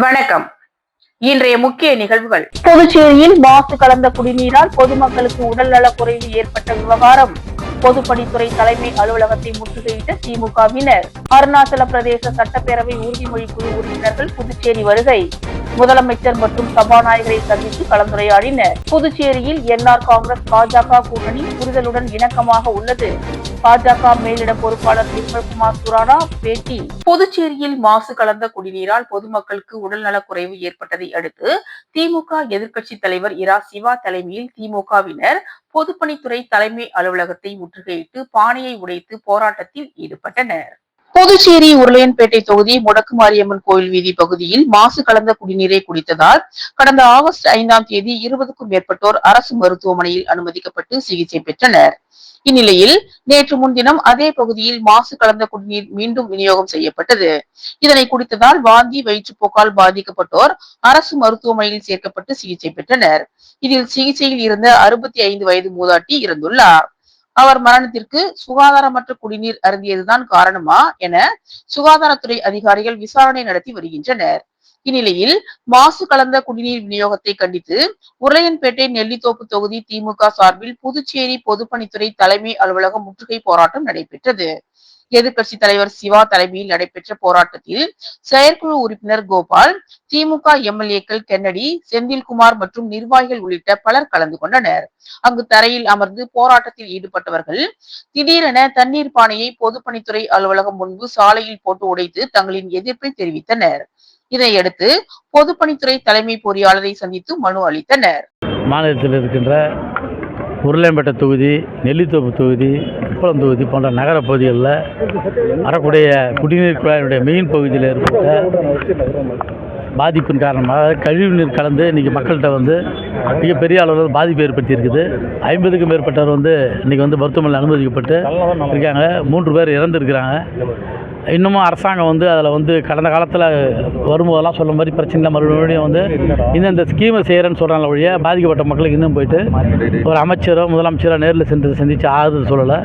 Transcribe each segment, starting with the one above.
வணக்கம். இன்றைய முக்கிய நிகழ்வுகள். புதுச்சேரியில் மாசு கலந்த குடிநீரால் பொதுமக்களுக்கு உடல்நலக் குறைவு ஏற்பட்ட விவகாரம். பொதுப்பணித்துறை தலைமை அலுவலகத்தை முற்றுகையிட்ட திமுகவினர். அருணாச்சல பிரதேச சட்டப்பேரவை உறுதிமொழி குழு உறுப்பினர்கள் புதுச்சேரி வருகை. முதலமைச்சர் மற்றும் சபாநாயகரை சந்தித்து கலந்துரையாடினர். புதுச்சேரியில் என்ஆர் காங்கிரஸ் பாஜக கூட்டணி புரிதலுடன் இணக்கமாக உள்ளது. பாஜக மேலிட பொறுப்பாளர் நிர்மல்குமார் சுரானா பேட்டி. புதுச்சேரியில் மாசு கலந்த குடிநீரால் பொதுமக்களுக்கு உடல்நலக் குறைவு ஏற்பட்டதை அடுத்து திமுக எதிர்க்கட்சி தலைவர் இரா சிவா தலைமையில் திமுகவினர் பொதுப்பணித்துறை தலைமை அலுவலகத்தை முற்றுகையிட்டு பானையை உடைத்து போராட்டத்தில் ஈடுபட்டனர். புதுச்சேரி உருளையன்பேட்டை தொகுதி முடக்குமாரியம்மன் கோயில் வீதி பகுதியில் மாசு கலந்த குடிநீரை குடித்ததால் கடந்த ஆகஸ்ட் ஐந்தாம் தேதி இருபதுக்கும் மேற்பட்டோர் அரசு மருத்துவமனையில் அனுமதிக்கப்பட்டு சிகிச்சை பெற்றனர். இந்நிலையில் நேற்று முன்தினம் அதே பகுதியில் மாசு கலந்த குடிநீர் மீண்டும் விநியோகம் செய்யப்பட்டது. இதனை குடித்ததால் வாந்தி வயிற்றுப்போக்கால் பாதிக்கப்பட்டோர் அரசு மருத்துவமனையில் சேர்க்கப்பட்டு சிகிச்சை பெற்றனர். இதில் சிகிச்சையில் இருந்த அறுபத்தி ஐந்து வயது மூதாட்டி இறந்துள்ளார். அவர் மரணத்திற்கு சுகாதாரமற்ற குடிநீர் அருந்தியதுதான் காரணமா என சுகாதாரத்துறை அதிகாரிகள் விசாரணை நடத்தி வருகின்றனர். இந்நிலையில் மாசு கலந்த குடிநீர் விநியோகத்தை கண்டித்து உருளையன்பேட்டை நெல்லித்தோப்பு தொகுதி திமுக சார்பில் புதுச்சேரி பொதுப்பணித்துறை தலைமை அலுவலகம் முற்றுகை போராட்டம் நடைபெற்றது. எதிர்கட்சி தலைவர் சிவா தலைமையில் நடைபெற்ற போராட்டத்தில் செயற்குழு உறுப்பினர் கோபால் திமுக எம்எல்ஏக்கள் கென்னடி செந்தில்குமார் மற்றும் நிர்வாகிகள் உள்ளிட்ட பலர் கலந்து கொண்டனர். அங்கு தரையில் அமர்ந்து போராட்டத்தில் ஈடுபட்டவர்கள் திடீரென தண்ணீர் பானையை பொதுப்பணித்துறை அலுவலகம் முன்பு சாலையில் போட்டு உடைத்து தங்களின் எதிர்ப்பை தெரிவித்தனர். இதையடுத்து பொதுப்பணித்துறை தலைமை பொறியாளரை சந்தித்து மனு அளித்தனர். மாநிலத்தில் இருக்கின்ற உருளையம்பேட்டை தொகுதி நெல்லித்தோப்பு தொகுதி குப்பளம் தொகுதி போன்ற நகர பகுதிகளில் வரக்கூடிய குடிநீர் குழாயினுடைய மெயின் பகுதியில் ஏற்பட்ட பாதிப்பின் காரணமாக கழிவுநீர் கலந்து இன்றைக்கி மக்கள்கிட்ட வந்து மிகப்பெரிய அளவில் பாதிப்பு ஏற்படுத்தியிருக்குது. ஐம்பதுக்கும் மேற்பட்டவர் வந்து இன்றைக்கி வந்து மருத்துவமனையில் அனுமதிக்கப்பட்டு இருக்காங்க. மூன்று பேர் இறந்துருக்கிறாங்க. இன்னமும் அரசாங்கம் வந்து அதில் வந்து கடந்த காலத்தில் வரும்போதெல்லாம் சொல்ல மாதிரி பிரச்சனை மறுபடியும் வந்து இந்தந்த ஸ்கீமை செய்கிறேன்னு சொல்கிறாங்க ஒழிய பாதிக்கப்பட்ட மக்களுக்கு இன்னும் போயிட்டு ஒரு அமைச்சரோ முதலமைச்சரோ நேரில் சென்று சந்தித்து ஆகுது சொல்லலை.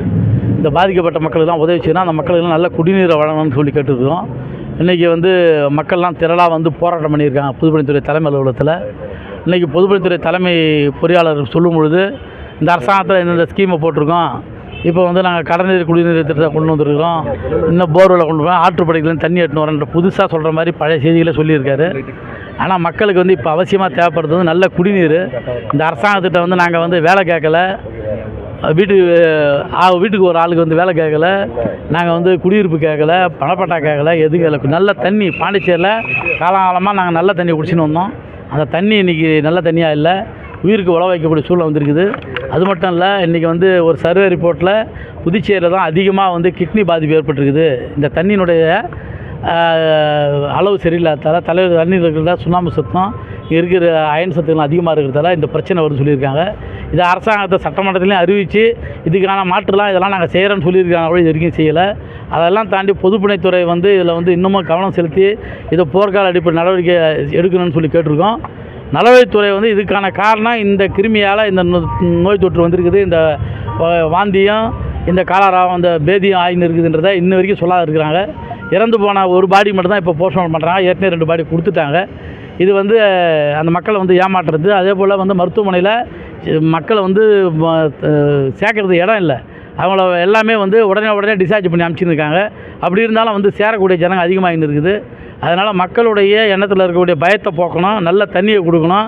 இந்த பாதிக்கப்பட்ட மக்களுக்கெல்லாம் உதவி செய்யணும். அந்த மக்களுக்கெல்லாம் நல்ல குடிநீரை வழங்கணும்னு சொல்லி கேட்டுருக்கோம் இன்றைக்கி வந்து மக்கள்லாம் திரளாக வந்து போராட்டம் பண்ணியிருக்காங்க பொதுப்பணித்துறை தலைமை அலுவலகத்தில். இன்றைக்கி பொதுப்பணித்துறை தலைமை பொறியாளர் சொல்லும் பொழுது இந்த அரசாங்கத்தில் இந்தந்த ஸ்கீமை போட்டிருக்கோம். இப்போ வந்து நாங்கள் கடல்நீர் குடிநீர் திட்டத்தை கொண்டு வந்திருக்கிறோம். இன்னும் போர்வெலை கொண்டு போய் ஆற்றுப்படையிலேருந்து தண்ணி எட்டுன்னு வரேன்ற புதுசாக சொல்கிற மாதிரி பழைய செய்திகளை சொல்லியிருக்காரு. ஆனால் மக்களுக்கு வந்து இப்போ அவசியமாக தேவைப்படுறது வந்து நல்ல குடிநீர். இந்த அரசாங்கத்திட்ட வந்து நாங்கள் வந்து வேலை கேட்கல. வீட்டுக்கு வீட்டுக்கு ஒரு ஆளுக்கு வந்து வேலை கேட்கல. நாங்கள் வந்து குடியிருப்பு கேட்கல பணப்பட்டா கேட்கல எதுவும் கேட்கல. நல்ல தண்ணி பாண்டிச்சேரியில் காலகாலமாக நாங்கள் நல்ல தண்ணி குடிச்சின்னு வந்தோம். அந்த தண்ணி இன்றைக்கி நல்ல தண்ணியாக இல்லை. உயிருக்கு உழ வைக்கக்கூடிய சூழ்நிலை வந்திருக்குது. அது மட்டும் இல்லை இன்றைக்கி வந்து ஒரு சர்வே ரிப்போர்ட்டில் புதுச்சேரியில் தான் அதிகமாக வந்து கிட்னி பாதிப்பு ஏற்பட்டிருக்குது. இந்த தண்ணியினுடைய அளவு சரியில்லாததால தலைவர் தண்ணீர் இருக்கிறதா சுண்ணாம்பு சத்தம் இருக்கிற அயன் சத்துக்கள் அதிகமாக இருக்கிறதால இந்த பிரச்சனை வரும்னு சொல்லியிருக்காங்க. இதை அரசாங்கத்தை சட்டமன்றத்துலேயும் அறிவித்து இதுக்கான மாற்றுலாம் இதெல்லாம் நாங்கள் செய்கிறோன்னு சொல்லியிருக்காங்க. கூட இது வரைக்கும் செய்யலை. அதெல்லாம் தாண்டி பொதுப்பணித்துறை வந்து இதில் வந்து இன்னமும் கவனம் செலுத்தி இதை போர்க்கால அடிப்படை நடவடிக்கை எடுக்கணும்னு சொல்லி கேட்டிருக்கோம். நலவழித்துறை வந்து இதுக்கான காரணம் இந்த கிருமியால் இந்த நோ- நோய் தொற்று வந்திருக்குது. இந்த வாந்தியும் இந்த காலராவும் இந்த பேதியும் ஆயின்னு இருக்குதுன்றதை இன்ன வரைக்கும் சொல்லாத இருக்கிறாங்க. இறந்து போன ஒரு பாடி மட்டும் தான் இப்போ போஸ்ட்மார்ட்டம் பண்ணுறாங்க ஏற்கனவே ரெண்டு பாடி கொடுத்துட்டாங்க. இது வந்து அந்த மக்களை வந்து ஏமாற்றுறது. அதே போல் வந்து மருத்துவமனையில் மக்களை வந்து சேர்க்கறது இடம் இல்லை. அவங்கள எல்லாமே வந்து உடனே உடனே டிஸ்சார்ஜ் பண்ணி அனுப்பிச்சிருக்காங்க அப்படி இருந்தாலும் வந்து சேரக்கூடிய ஜனங்க அதிகமாக இருக்குது. அதனால் மக்களுடைய எண்ணத்தில் இருக்கக்கூடிய பயத்தை போக்கணும் நல்ல தண்ணியை கொடுக்கணும்.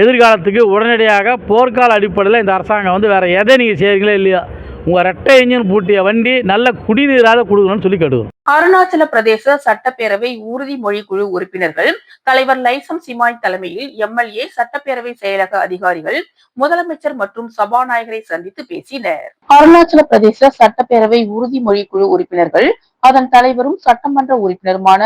எதிர்காலத்துக்கு உடனடியாக போர்க்கால அடிப்படையில் இந்த அரசாங்கம் வந்து வேறு எதை நீங்கள் செய்கிறீங்களோ இல்லையா உங்கள் ரெட்டை இன்ஜின் பூட்டிய வண்டி நல்ல குடிநீராக கொடுக்கணும்னு சொல்லி கேட்டுக்கிறோம். அருணாச்சல பிரதேச சட்டப்பேரவை உறுதிமொழி குழு உறுப்பினர்கள் தலைவர் லைசம் சிமாய் தலைமையில் எம்எல்ஏ சட்டப்பேரவை செயலக அதிகாரிகள் முதலமைச்சர் மற்றும் சபாநாயகரை சந்தித்து பேசினர். அருணாச்சல பிரதேச சட்டப்பேரவை உறுதிமொழி குழு உறுப்பினர்கள் அதன் தலைவரும் சட்டமன்ற உறுப்பினருமான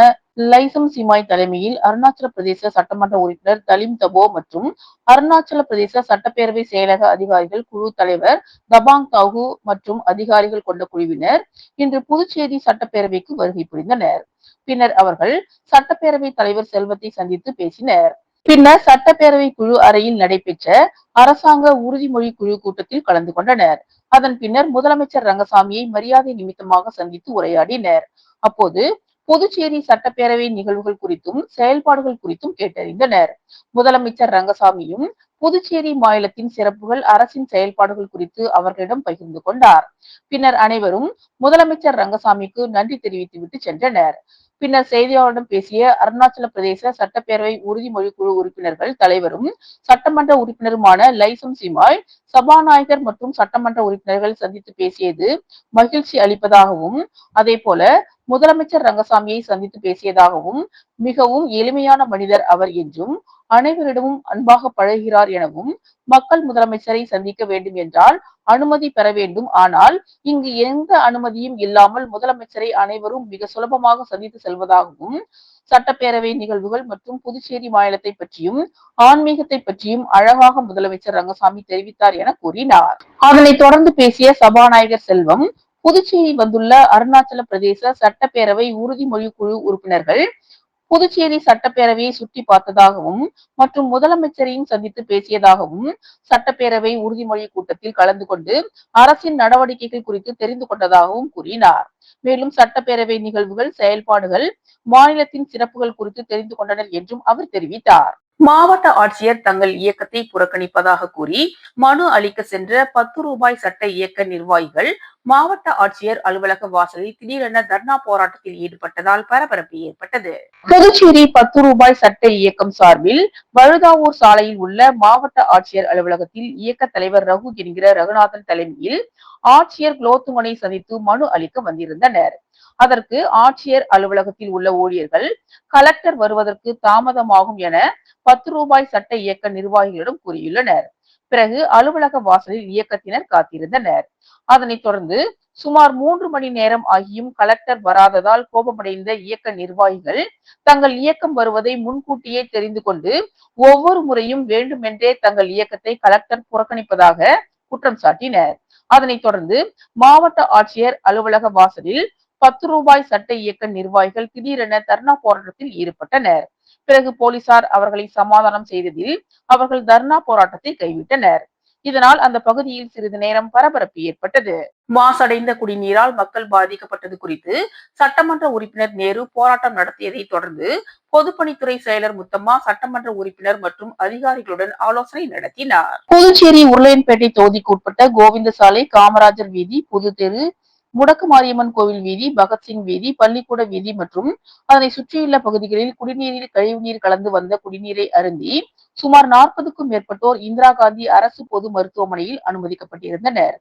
லைசம் சிமாய் தலைமையில் அருணாச்சல பிரதேச சட்டமன்ற உறுப்பினர் தலிம் தபோ மற்றும் அருணாச்சல பிரதேச சட்டப்பேரவை செயலக அதிகாரிகள் குழு தலைவர் தபாங் தாகு மற்றும் அதிகாரிகள் கொண்ட குழுவினர். இன்று புதுச்சேரி சட்டப்பேரவைக்கு வருகை புரிந்தனர். பின்னர் அவர்கள் சட்டப்பேரவை தலைவர் செல்வத்தை சந்தித்து பேசினர். பின்னர் சட்டப்பேரவை குழு அறையில் நடைபெற்ற அரசாங்க உறுதிமொழி குழு கூட்டத்தில் கலந்து கொண்டனர். அதன் பின்னர் முதலமைச்சர் ரங்கசாமியை மரியாதை நிமித்தமாக சந்தித்து உரையாடினர். அப்போது புதுச்சேரி சட்டப்பேரவை நிகழ்வுகள் குறித்தும் செயல்பாடுகள் குறித்தும் கேட்டறிந்தனர். முதலமைச்சர் ரங்கசாமியும் புதுச்சேரி மாநிலத்தின் சிறப்புகள் அரசின் செயல்பாடுகள் குறித்து அவர்களிடம் பகிர்ந்து கொண்டார். பின்னர் அனைவரும் முதலமைச்சர் ரங்கசாமிக்கு நன்றி தெரிவித்துவிட்டு சென்றனர். பின்னர் செய்தியாளர்களிடம் பேசிய அருணாச்சல பிரதேச சட்டப்பேரவை உறுதிமொழி குழு உறுப்பினர்கள் தலைவரும் சட்டமன்ற உறுப்பினருமான லைசம் சிமாய் சபாநாயகர் மற்றும் சட்டமன்ற உறுப்பினர்கள் சந்தித்து பேசியது மகிழ்ச்சி அளிப்பதாகவும் அதே போல முதலமைச்சர் ரங்கசாமியை சந்தித்து பேசியதாகவும் மிகவும் எளிமையான மனிதர் அவர் என்றும் அனைவரிடமும் அன்பாக பழகுகிறார் எனவும் மக்கள் முதலமைச்சரை சந்திக்க வேண்டும் என்றால் அனுமதி பெற வேண்டும். ஆனால் இங்கு எந்த அனுமதியும் இல்லாமல் முதலமைச்சரை அனைவரும் மிக சுலபமாக சந்தித்து செல்வதாகவும் சட்டப்பேரவை நிகழ்வுகள் மற்றும் புதுச்சேரி மாநிலத்தை பற்றியும் ஆன்மீகத்தை பற்றியும் அழகாக முதலமைச்சர் ரங்கசாமி தெரிவித்தார் என கூறினார். அதனைத் தொடர்ந்து பேசிய சபாநாயகர் செல்வம் புதுச்சேரி வந்துள்ள அருணாச்சல பிரதேச சட்டப்பேரவை உறுதிமொழி குழு உறுப்பினர்கள் புதுச்சேரி சட்டப்பேரவையை சுற்றி பார்த்ததாகவும் மற்றும் முதலமைச்சரையும் சந்தித்து பேசியதாகவும் சட்டப்பேரவை உறுதிமொழி கூட்டத்தில் கலந்து கொண்டு அரசின் நடவடிக்கைகள் குறித்து தெரிந்து கொண்டதாகவும் கூறினார். மேலும் சட்டப்பேரவை நிகழ்வுகள் செயல்பாடுகள் மாநிலத்தின் சிறப்புகள் குறித்து தெரிந்து கொண்டனர் என்றும் அவர் தெரிவித்தார். மாவட்ட ஆட்சியர் தங்கள் இயக்கத்தை புறக்கணிப்பதாக கூறி மனு அளிக்க சென்ற பத்து ரூபாய் சட்ட இயக்க நிர்வாகிகள் மாவட்ட ஆட்சியர் அலுவலக வாசலில் திடீரென தர்ணா போராட்டத்தில் ஈடுபட்டதால் பரபரப்பு ஏற்பட்டது. புதுச்சேரி பத்து ரூபாய் சட்ட இயக்கம் சார்பில் வழுதாவூர் சாலையில் உள்ள மாவட்ட ஆட்சியர் அலுவலகத்தில் இயக்க தலைவர் ரகு என்கிற ரகுநாதன் தலைமையில் ஆட்சியர் குலோத்துமனை சந்தித்து மனு அளிக்க வந்திருந்தனர். அதற்கு ஆட்சியர் அலுவலகத்தில் உள்ள ஊழியர்கள் கலெக்டர் வருவதற்கு தாமதமாகும் என பத்து ரூபாய் சட்ட இயக்க நிர்வாகிகளிடம் கூறியுள்ளனர். பிறகு அலுவலக வாசலில் இயக்கத்தினர் காத்திருந்தனர். அதனைத் தொடர்ந்து சுமார் மூன்று மணி நேரம் ஆகியும் கலெக்டர் வராததால் கோபமடைந்த இயக்க நிர்வாகிகள் தங்கள் இயக்கம் வருவதை முன்கூட்டியே தெரிந்து கொண்டு ஒவ்வொரு முறையும் வேண்டுமென்றே தங்கள் இயக்கத்தை கலெக்டர் புறக்கணிப்பதாக குற்றம் சாட்டினர். அதனைத் தொடர்ந்து மாவட்ட ஆட்சியர் அலுவலக வாசலில் பத்து ரூபாய் சட்ட இயக்க நிர்வாகிகள் திடீரென தர்ணா போராட்டத்தில் ஈடுபட்டனர். பிறகு போலீசார் அவர்களை சமாதானம் செய்ததில் அவர்கள் தர்ணா போராட்டத்தை கைவிட்டனர். இதனால் அந்த பகுதியில் சிறிது நேரம் பரபரப்பு ஏற்பட்டது. மாசடைந்த குடிநீரால் மக்கள் பாதிக்கப்பட்டது குறித்து சட்டமன்ற உறுப்பினர் நேரு போராட்டம் நடத்தியதை தொடர்ந்து பொதுப்பணித்துறை செயலர் முத்தம்மா சட்டமன்ற உறுப்பினர் மற்றும் அதிகாரிகளுடன் ஆலோசனை நடத்தினார். புதுச்சேரி உருளையன்பேட்டை தொகுதிக்குட்பட்ட கோவிந்த சாலை காமராஜர் வீதி புதுத்தெரு முடக்கு மாரியம்மன் கோவில் வீதி பகத்சிங் வீதி பள்ளிக்கூட வீதி மற்றும் அதனை சுற்றியுள்ள பகுதிகளில் குடிநீரில் கழிவுநீர் கலந்து வந்த குடிநீரை அருந்தி சுமார் நாற்பதுக்கும் மேற்பட்டோர் இந்திரா காந்தி அரசு பொது மருத்துவமனையில் அனுமதிக்கப்பட்டிருந்தனர்.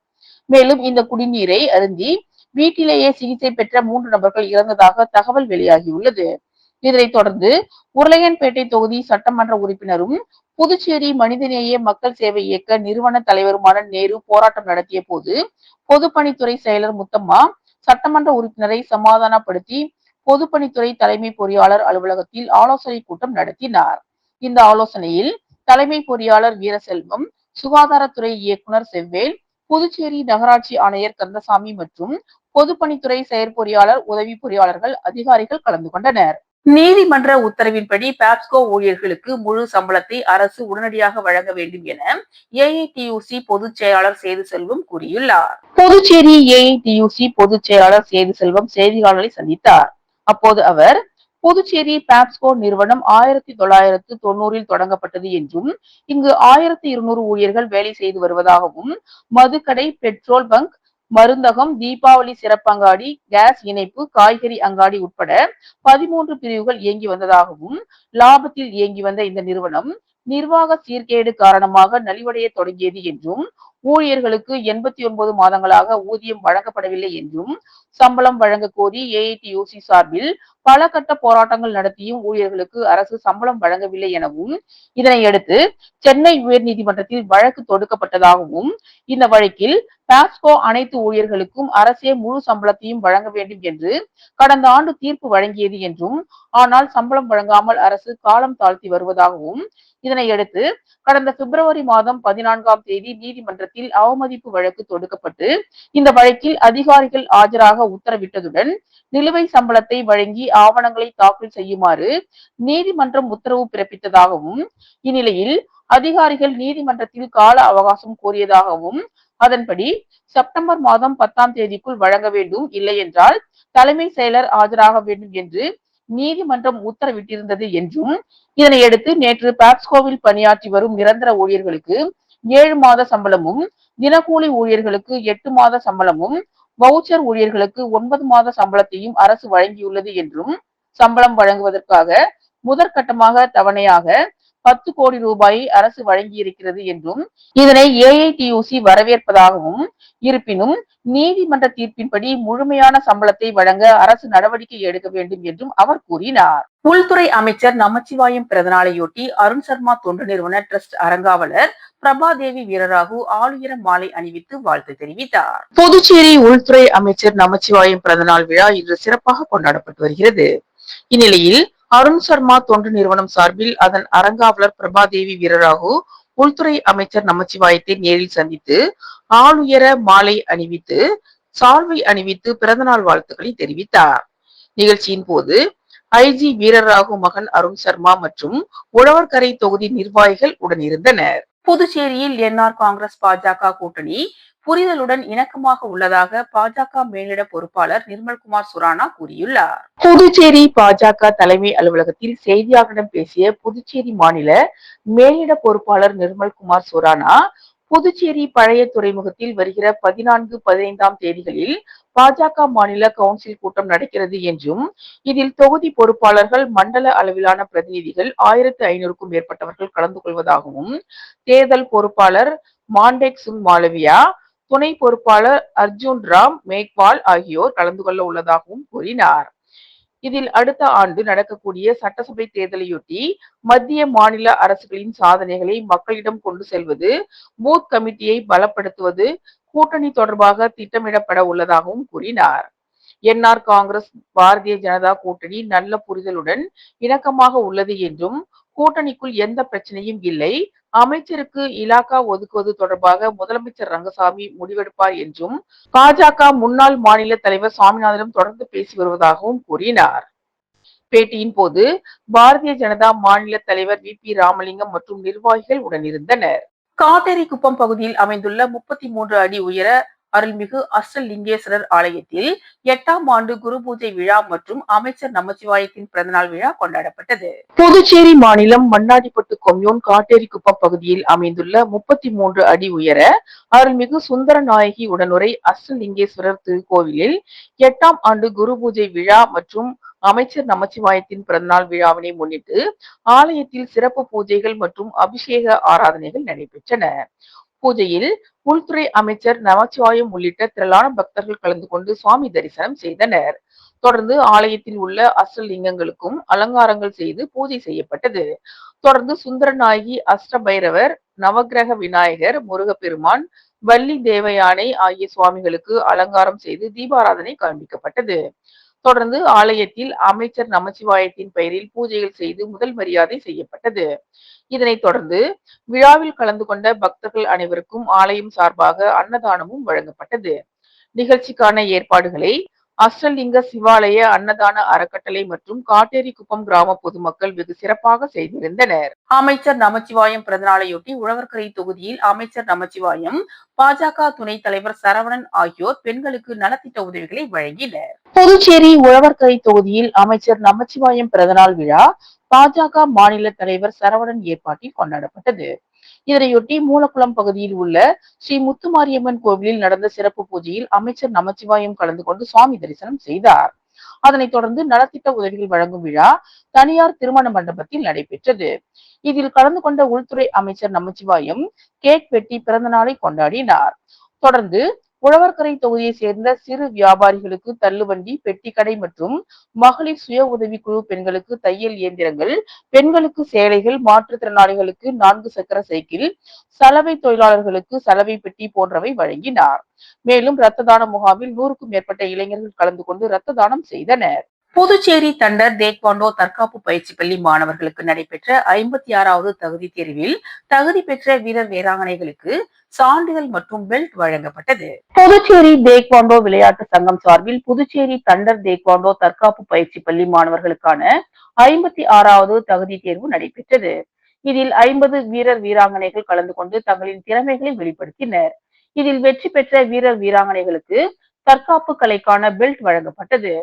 மேலும் இந்த குடிநீரை அருந்தி வீட்டிலேயே சிகிச்சை பெற்ற மூன்று நபர்கள் இறந்ததாக தகவல் வெளியாகியுள்ளது. இதனைத் தொடர்ந்து உருளையன்பேட்டை தொகுதி சட்டமன்ற உறுப்பினரும் புதுச்சேரி மனிதநேய மக்கள் சேவை இயக்க நிறுவன தலைவருமான நேரு போராட்டம் நடத்திய போது பொதுப்பணித்துறை செயலர் முத்தம்மா சட்டமன்ற உறுப்பினரை சமாதானப்படுத்தி பொதுப்பணித்துறை தலைமை பொறியாளர் அலுவலகத்தில் ஆலோசனை கூட்டம் நடத்தினார். இந்த ஆலோசனையில் தலைமை பொறியாளர் வீரசெல்வம் சுகாதாரத்துறை இயக்குனர் செவ்வேல் புதுச்சேரி நகராட்சி ஆணையர் கந்தசாமி மற்றும் பொதுப்பணித்துறை செயற்பொறியாளர் உதவி பொறியாளர்கள் அதிகாரிகள் கலந்து கொண்டனர். நீதிமன்ற உத்தரவின்படி பாப்ஸ்கோ ஊழியர்களுக்கு முழு சம்பளத்தை அரசு உடனடியாக வழங்க வேண்டும் என ஏஐடியூசி பொதுச் செயலாளர் சேது செல்வம் கூறியுள்ளார். புதுச்சேரி ஏஐடியூசி பொதுச் செயலாளர் சேது செல்வம் செய்தியாளர்களை சந்தித்தார். அப்போது அவர் புதுச்சேரி பாப்ஸ்கோ நிறுவனம் ஆயிரத்தி தொள்ளாயிரத்து தொண்ணூறில் தொடங்கப்பட்டது என்றும் இங்கு ஆயிரத்தி இருநூறு ஊழியர்கள் வேலை செய்து வருவதாகவும் மதுக்கடை பெட்ரோல் பங்க் மருந்தகம் தீபாவளி சிறப்பங்காடி கேஸ் இணைப்பு காய்கறி அங்காடி உட்பட பதிமூன்று பிரிவுகள் இயங்கி வந்ததாகவும் லாபத்தில் இயங்கி வந்த இந்த நிறுவனம் நிர்வாக சீர்கேடு காரணமாக நலிவடைய தொடங்கியது என்றும் ஊழியர்களுக்கு எண்பத்தி ஒன்பது மாதங்களாக ஊதியம் வழங்கப்படவில்லை என்றும் சம்பளம் வழங்க கோரி ஏஐடியூசி சார்பில் பல கட்ட போராட்டங்கள் நடத்தியும் ஊழியர்களுக்கு அரசு சம்பளம் வழங்கவில்லை எனவும் இதனையடுத்து சென்னை உயர்நீதிமன்றத்தில் வழக்கு தொடுக்கப்பட்டதாகவும் இந்த வழக்கில் பாஸ்கோ அனைத்து ஊழியர்களுக்கும் அரசே முழு சம்பளத்தையும் வழங்க வேண்டும் என்று கடந்த ஆண்டு தீர்ப்பு வழங்கியது என்றும் ஆனால் சம்பளம் வழங்காமல் அரசு காலம் தாழ்த்தி வருவதாகவும் இதனையடுத்து கடந்த பிப்ரவரி மாதம் பதினான்காம் தேதி நீதிமன்றத்தில் அவமதிப்பு வழக்கு தொடுக்கப்பட்டு இந்த வழக்கில் அதிகாரிகள் ஆஜராக உத்தரவிட்டதுடன் நிலுவை சம்பளத்தை வழங்கி ஆவணங்களை தாக்கல் செய்யுமாறு நீதிமன்றம் உத்தரவு பிறப்பித்ததாகவும் இந்நிலையில் அதிகாரிகள் நீதிமன்றத்தில் கால அவகாசம் கோரியதாகவும் அதன்படி செப்டம்பர் மாதம் பத்தாம் தேதிக்குள் வழங்க வேண்டும் இல்லை என்றால் தலைமை செயலர் ஆஜராக வேண்டும் என்று நீதிமன்றம் உத்தரவிட்டிருந்தது என்றும் இதனையடுத்து நேற்று பாப்ஸ்கோவில் பணியாற்றி வரும் நிரந்தர ஊழியர்களுக்கு ஏழு மாத சம்பளமும் தினக்கூலி ஊழியர்களுக்கு எட்டு மாத சம்பளமும் வவுச்சர் ஊழியர்களுக்கு ஒன்பது மாத சம்பளத்தையும் அரசு வழங்கியுள்ளது என்றும் சம்பளம் வழங்குவதற்காக முதற்கட்டமாக தவணையாக பத்து கோடி ரூபாயை அரசு வழங்கியிருக்கிறது என்றும் இதனை ஏஐடியூசி வரவேற்பதாகவும் இருப்பினும் நீதிமன்ற தீர்ப்பின்படி முழுமையான சம்பளத்தை வழங்க அரசு நடவடிக்கை எடுக்க வேண்டும் என்றும் அவர் கூறினார். உள்துறை அமைச்சர் நமச்சிவாயம் பிறந்தநாளையொட்டி அருண் சர்மா தொண்டு நிறுவன டிரஸ்ட் அரங்காவலர் பிரபாதேவி வீரராகு ஆளுயர மாலை அணிவித்து வாழ்த்து தெரிவித்தார். புதுச்சேரி உள்துறை அமைச்சர் நமச்சிவாயம் பிறந்தநாள் விழா இன்று சிறப்பாக கொண்டாடப்பட்டு வருகிறது. இந்நிலையில் அருண் சர்மா தொண்டு நிறுவனம் சார்பில் அதன் அரங்காவலர் பிரபாதேவி வீரராகு உள்துறை அமைச்சர் நமச்சிவாயத்தை நேரில் சந்தித்து ஆளுயர மாலை அணிவித்து சால்வை அணிவித்து பிறந்தநாள் வாழ்த்துக்களை தெரிவித்தார். நிகழ்ச்சியின் போது ஐஜி வீரராகு மகன் அருண் சர்மா மற்றும் உழவர்கரை தொகுதி நிர்வாகிகள் உடனிருந்தனர். புதுச்சேரியில் என்ஆர் காங்கிரஸ் பாஜக கூட்டணி புரிதலுடன் இணக்கமாக உள்ளதாக பாஜக மேலிட பொறுப்பாளர் நிர்மல்குமார் சுரானா கூறியுள்ளார். புதுச்சேரி பாஜக தலைமை அலுவலகத்தில் செய்தியாளர்களிடம் பேசிய புதுச்சேரி மாநில மேலிட பொறுப்பாளர் நிர்மல்குமார் சுரானா புதுச்சேரி பழைய துறைமுகத்தில் வருகிற பதினான்கு பதினைந்தாம் தேதிகளில் பாஜக மாநில கவுன்சில் கூட்டம் நடக்கிறது என்றும் இதில் தொகுதி பொறுப்பாளர்கள் மண்டல அளவிலான பிரதிநிதிகள் ஆயிரத்து ஐநூறுக்கும் மேற்பட்டவர்கள் கலந்து கொள்வதாகவும் தேர்தல் பொறுப்பாளர் மாண்டேக் சுங் மாலவியா துணை பொறுப்பாளர் அர்ஜுன் ராம் மேக்வால் ஆகியோர் கலந்து கொள்ள உள்ளதாகவும் கூறினார். இதில் அடுத்த ஆண்டு நடக்கக்கூடிய சட்டசபை தேர்தலையொட்டி மத்திய மாநில அரசுகளின் சாதனைகளை மக்களிடம் கொண்டு செல்வது பூத் கமிட்டியை பலப்படுத்துவது கூட்டணி தொடர்பாக திட்டமிடப்பட உள்ளதாகவும் கூறினார். என்ஆர் காங்கிரஸ் பாரதிய ஜனதா கூட்டணி நல்ல புரிதலுடன் இணக்கமாக உள்ளது என்றும் கூட்டணிக்குள் எந்த பிரச்சனையும் இல்லை. அமைச்சருக்கு இலாக்கா ஒதுக்குவது தொடர்பாக முதலமைச்சர் ரங்கசாமி முடிவெடுப்பார் என்றும் பாஜக முன்னாள் மாநில தலைவர் சுவாமிநாதனும் தொடர்ந்து பேசி வருவதாகவும் கூறினார். பேட்டியின் போது பாரதிய ஜனதா மாநில தலைவர் வி. பி. ராமலிங்கம் மற்றும் நிர்வாகிகள் உடனிருந்தனர். காட்டேரிக்குப்பம் பகுதியில் அமைந்துள்ள முப்பத்தி மூன்று அடி உயர அருள்மிகு அஷ்டலிங்கேஸ்வரர் ஆலயத்தில் எட்டாம் ஆண்டு குரு பூஜை விழா மற்றும் அமைச்சர் நமச்சிவாயத்தின் பிறந்தநாள் விழா கொண்டாடப்பட்டது. புதுச்சேரி மாநிலம் மண்ணாடிப்பட்டு கொம்யூன் காட்டேரிக்குப்பம் பகுதியில் அமைந்துள்ள முப்பத்தி மூன்று அடி உயர அருள்மிகு சுந்தர நாயகி உடனுரை அஷ்டலிங்கேஸ்வரர் திருக்கோவிலில் எட்டாம் ஆண்டு குரு பூஜை விழா மற்றும் அமைச்சர் நமச்சிவாயத்தின் பிறந்தநாள் விழாவினை முன்னிட்டு ஆலயத்தில் சிறப்பு பூஜைகள் மற்றும் அபிஷேக ஆராதனைகள் நடைபெற்றன. பூஜையில் உள்துறை அமைச்சர் நமச்சிவாயம் உள்ளிட்ட திரளான பக்தர்கள் கலந்து கொண்டு சுவாமி தரிசனம் செய்தனர். தொடர்ந்து ஆலயத்தில் உள்ள அஷ்டலிங்கங்களுக்கும் அலங்காரங்கள் செய்து பூஜை செய்யப்பட்டது. தொடர்ந்து சுந்தரநாயகி அஷ்டபைரவர் நவகிரக விநாயகர் முருகப்பெருமான் வள்ளி தேவயானை ஆகிய சுவாமிகளுக்கு அலங்காரம் செய்து தீபாராதனை காண்பிக்கப்பட்டது. தொடர்ந்து ஆலயத்தில் அமைச்சர் நமச்சிவாயத்தின் பெயரில் பூஜைகள் செய்து முதல் மரியாதை செய்யப்பட்டது. இதனைத் தொடர்ந்து விழாவில் கலந்து கொண்ட பக்தர்கள் அனைவருக்கும் ஆலயம் சார்பாக அன்னதானமும் வழங்கப்பட்டது. நிகழ்ச்சிக்கான ஏற்பாடுகளை அஷ்டலிங்க சிவாலய அன்னதான அறக்கட்டளை மற்றும் காட்டேரிக்குப்பம் கிராம பொதுமக்கள் வெகு சிறப்பாக செய்திருந்தனர். அமைச்சர் நமச்சிவாயம் பிறந்தநாளையொட்டி உழவர்கரை தொகுதியில் அமைச்சர் நமச்சிவாயம் பாஜக துணைத் தலைவர் சரவணன் ஆகியோர் பெண்களுக்கு நலத்திட்ட உதவிகளை வழங்கினர். புதுச்சேரி உழவர்கரை தொகுதியில் அமைச்சர் நமச்சிவாயம் பிறந்தநாள் விழா பாஜக மாநில தலைவர் சரவணன் ஏற்பாட்டில் கொண்டாடப்பட்டது. இதனையொட்டி மூலக்குளம் பகுதியில் உள்ள ஸ்ரீ முத்துமாரியம்மன் கோவிலில் நடந்த சிறப்பு பூஜையில் அமைச்சர் நமச்சிவாயம் கலந்து கொண்டு சுவாமி தரிசனம் செய்தார். அதனைத் தொடர்ந்து நலத்திட்ட உதவிகள் வழங்கும் விழா தனியார் திருமண மண்டபத்தில் நடைபெற்றது. இதில் கலந்து கொண்ட உள்துறை அமைச்சர் நமச்சிவாயம் கேக் வெட்டி பிறந்த நாளை கொண்டாடினார். தொடர்ந்து உழவர்கரை தொகுதியை சேர்ந்த சிறு வியாபாரிகளுக்கு தள்ளுவண்டி பெட்டிக்கடை மற்றும் மகளிர் சுய உதவி குழு பெண்களுக்கு தையல் இயந்திரங்கள் பெண்களுக்கு சேலைகள் மாற்றுத்திறனாளிகளுக்கு நான்கு சக்கர சைக்கிள் சலவை தொழிலாளர்களுக்கு சலவை பெட்டி போன்றவை வழங்கினார். மேலும் இரத்த தான முகாமில் நூறுக்கும் மேற்பட்ட இளைஞர்கள் கலந்து கொண்டு இரத்த தானம் செய்தனர். புதுச்சேரி தண்டர் தேக்வாண்டோ தற்காப்பு பயிற்சி பள்ளி மாணவர்களுக்கு நடைபெற்ற ஐம்பத்தி ஆறாவது தகுதி தேர்வில் தகுதி பெற்ற வீரர் வீராங்கனைகளுக்கு சான்றிதழ் மற்றும் பெல்ட் வழங்கப்பட்டது. புதுச்சேரி தேக்வாண்டோ விளையாட்டு சங்கம் சார்பில் புதுச்சேரி தண்டர் தேக்வாண்டோ தற்காப்பு பயிற்சி பள்ளி மாணவர்களுக்கான ஐம்பத்தி ஆறாவது தகுதி தேர்வு நடைபெற்றது. இதில் ஐம்பது வீரர் வீராங்கனைகள் கலந்து கொண்டு தங்களின் திறமைகளை வெளிப்படுத்தினர். இதில் வெற்றி பெற்ற வீரர் வீராங்கனைகளுக்கு தற்காப்பு கலைக்கான பெல்ட் வழங்கப்பட்டது.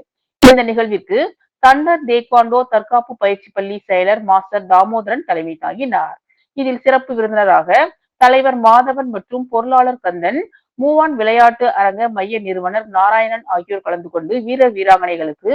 இந்த நிகழ்விற்கு தண்டர் தேக்வாண்டோ தற்காப்பு பயிற்சி பள்ளி செயலர் மாஸ்டர் தாமோதரன் தலைமை தாங்கினார். இதில் சிறப்பு விருந்தினராக தலைவர் மாதவன் மற்றும் பொருளாளர் கந்தன் மூவான் விளையாட்டு அரங்க மைய நிறுவனர் நாராயணன் ஆகியோர் கலந்து கொண்டு வீர வீராங்கனைகளுக்கு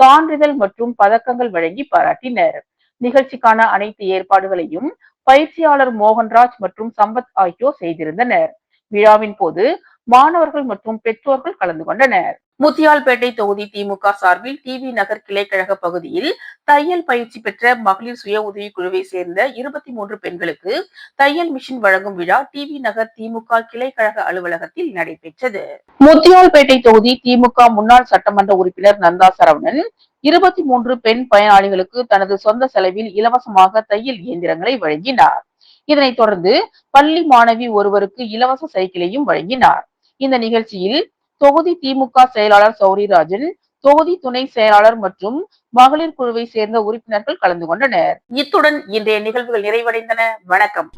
சான்றிதழ் மற்றும் பதக்கங்கள் வழங்கி பாராட்டினர். நிகழ்ச்சிக்கான அனைத்து ஏற்பாடுகளையும் பயிற்சியாளர் மோகன்ராஜ் மற்றும் சம்பத் ஆகியோர் செய்திருந்தனர். விழாவின் போது மாணவர்கள் மற்றும் பெற்றோர்கள் கலந்து கொண்டனர். முத்தியால்பேட்டை தொகுதி திமுக சார்பில் டிவி நகர் கிளைக்கழக பகுதியில் தையல் பயிற்சி பெற்ற மகளிர் சுய உதவி குழுவை சேர்ந்த இருபத்தி மூன்று பெண்களுக்கு தையல் மிஷின் வழங்கும் விழா டிவி நகர் திமுக கிளைக்கழக அலுவலகத்தில் நடைபெற்றது. முத்தியால்பேட்டை தொகுதி திமுக முன்னாள் சட்டமன்ற உறுப்பினர் நந்தா சரவணன் இருபத்தி மூன்று பெண் பயனாளிகளுக்கு தனது சொந்த செலவில் இலவசமாக தையல் இயந்திரங்களை வழங்கினார். இதனைத் தொடர்ந்து பள்ளி மாணவி ஒருவருக்கு இலவச சைக்கிளையும் வழங்கினார். இந்த நிகழ்ச்சியில் தொகுதி திமுக செயலாளர் சௌரிராஜன் தொகுதி துணை செயலாளர் மற்றும் மகளிர் குழுவை சேர்ந்த உறுப்பினர்கள் கலந்து கொண்டனர். இத்துடன் இன்றைய நிகழ்வுகள் நிறைவடைந்தன. வணக்கம்.